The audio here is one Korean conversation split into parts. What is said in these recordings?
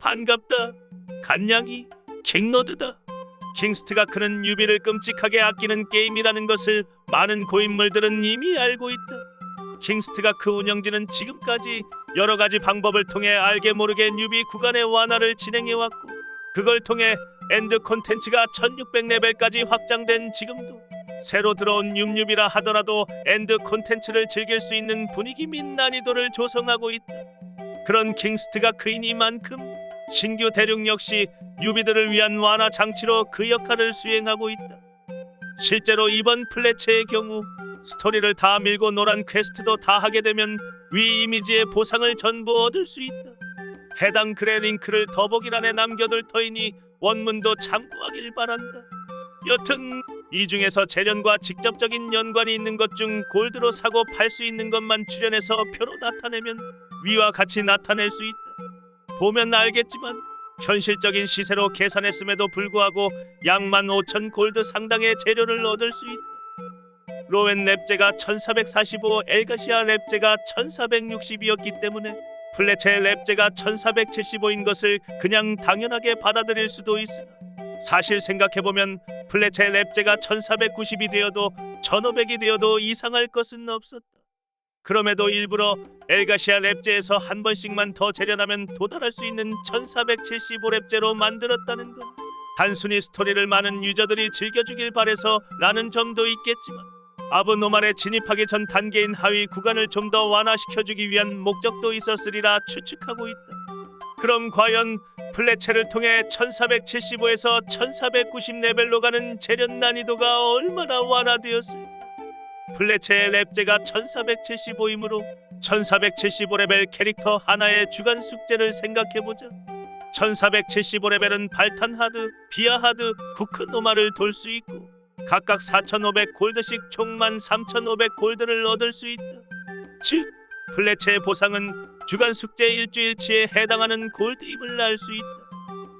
반갑다. 간냥이 킹노드다. 킹스트가 크는 유비를 끔찍하게 아끼는 게임이라는 것을 많은 고인물들은 이미 알고 있다. 킹스트가 크 운영진은 지금까지 여러 가지 방법을 통해 알게 모르게 뉴비 구간의 완화를 진행해 왔고 그걸 통해 엔드 콘텐츠가 1600레벨까지 확장된 지금도 새로 들어온 뉴뉴비라 하더라도 엔드 콘텐츠를 즐길 수 있는 분위기 및 난이도를 조성하고 있다. 그런 킹스트가 크이니만큼 신규 대륙 역시 유비들을 위한 완화 장치로 그 역할을 수행하고 있다. 실제로 이번 플래체의 경우 스토리를 다 밀고 노란 퀘스트도 다 하게 되면 위 이미지의 보상을 전부 얻을 수 있다. 해당 글의 링크를 더보기란에 남겨둘 터이니 원문도 참고하길 바란다. 여튼 이 중에서 재련과 직접적인 연관이 있는 것 중 골드로 사고 팔 수 있는 것만 출연해서 표로 나타내면 위와 같이 나타낼 수 있다. 보면 알겠지만 현실적인 시세로 계산했음에도 불구하고 양만 5천 골드 상당의 재료를 얻을 수 있다. 로웬 랩제가 1445, 엘가시아 랩제가 1460이었기 때문에 플래체 랩제가 1475인 것을 그냥 당연하게 받아들일 수도 있으나 사실 생각해보면 플래체 랩제가 1490이 되어도 1500이 되어도 이상할 것은 없었다. 그럼에도 일부러 엘가시아 랩제에서 한 번씩만 더 재련하면 도달할 수 있는 1475랩제로 만들었다는 건 단순히 스토리를 많은 유저들이 즐겨주길 바래서 라는 점도 있겠지만 아브노말에 진입하기 전 단계인 하위 구간을 좀 더 완화시켜주기 위한 목적도 있었으리라 추측하고 있다. 그럼 과연 플래체를 통해 1475에서 1490 레벨로 가는 재련 난이도가 얼마나 완화되었을까? 플래체의 랩제가 1475이므로 1475레벨 캐릭터 하나의 주간 숙제를 생각해보자. 1475레벨은 발탄 하드, 비아 하드, 쿠크 노마를 돌 수 있고 각각 4,500 골드씩 총13,500 골드를 얻을 수 있다. 즉, 플래체의 보상은 주간 숙제 일주일치에 해당하는 골드임을 알 수 있다.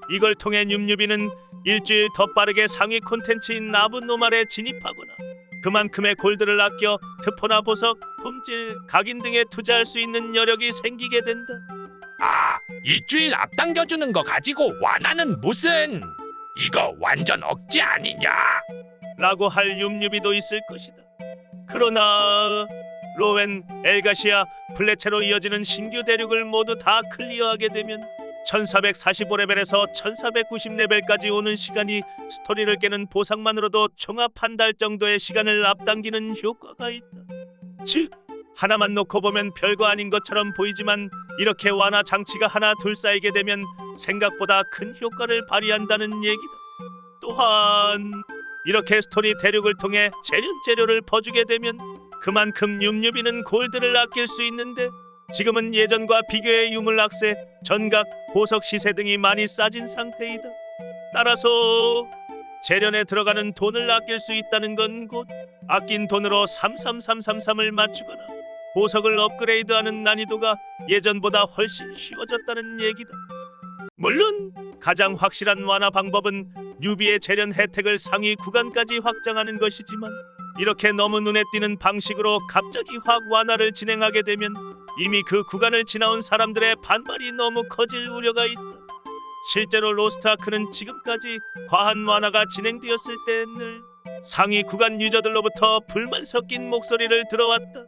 이걸 통해 뉴뉴비는 일주일 더 빠르게 상위 콘텐츠인 나분노말에 진입하거나 그만큼의 골드를 아껴 특포나 보석, 품질, 각인 등에 투자할 수 있는 여력이 생기게 된다. 아, 일주일 앞당겨주는 거 가지고 완화는 무슨? 이거 완전 억지 아니냐? 라고 할 윰유비도 있을 것이다. 그러나 로웬, 엘가시아, 플래체로 이어지는 신규 대륙을 모두 다 클리어하게 되면 1445레벨에서 1490레벨까지 오는 시간이 스토리를 깨는 보상만으로도 총합 한 달 정도의 시간을 앞당기는 효과가 있다. 즉 하나만 놓고 보면 별거 아닌 것처럼 보이지만 이렇게 완화 장치가 하나 둘 쌓이게 되면 생각보다 큰 효과를 발휘한다는 얘기다. 또한 이렇게 스토리 대륙을 통해 재련 재료를 퍼주게 되면 그만큼 윰유비는 골드를 아낄 수 있는데 지금은 예전과 비교해 유물 악세, 전각, 보석 시세 등이 많이 싸진 상태이다. 따라서 재련에 들어가는 돈을 아낄 수 있다는 건 곧 아낀 돈으로 33333을 맞추거나 보석을 업그레이드하는 난이도가 예전보다 훨씬 쉬워졌다는 얘기다. 물론 가장 확실한 완화 방법은 뉴비의 재련 혜택을 상위 구간까지 확장하는 것이지만 이렇게 너무 눈에 띄는 방식으로 갑자기 확 완화를 진행하게 되면 이미 그 구간을 지나온 사람들의 반발이 너무 커질 우려가 있다. 실제로 로스트아크는 지금까지 과한 완화가 진행되었을 때 늘 상위 구간 유저들로부터 불만 섞인 목소리를 들어왔다.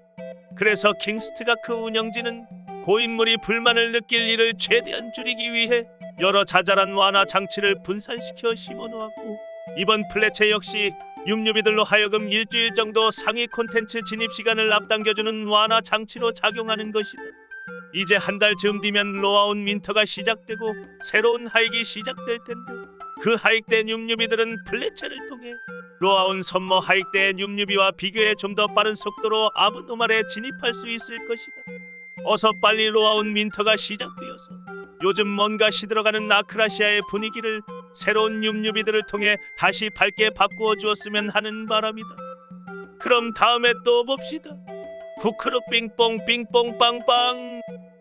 그래서 킹스트가크 운영진은 고인물이 불만을 느낄 일을 최대한 줄이기 위해 여러 자잘한 완화 장치를 분산시켜 심어놓았고 이번 플래체 역시 윰유비들로 하여금 일주일 정도 상위 콘텐츠 진입 시간을 앞당겨주는 완화 장치로 작용하는 것이다. 이제 한달 즈음 뒤면 로아온 윈터가 시작되고 새로운 하익이 시작될 텐데 그 하익 때 윰유비들은 플래체를 통해 로아온 선모 하익 때 윰유비와 비교해 좀 더 빠른 속도로 아브노말에 진입할 수 있을 것이다. 어서 빨리 로아온 윈터가 시작되어서 요즘 뭔가 시들어가는 아크라시아의 분위기를 새로운 윰유비들을 통해 다시 밝게 바꾸어 주었으면 하는 바람이다. 그럼 다음에 또 봅시다. 쿠크루 빙뽕 빙뽕 빵빵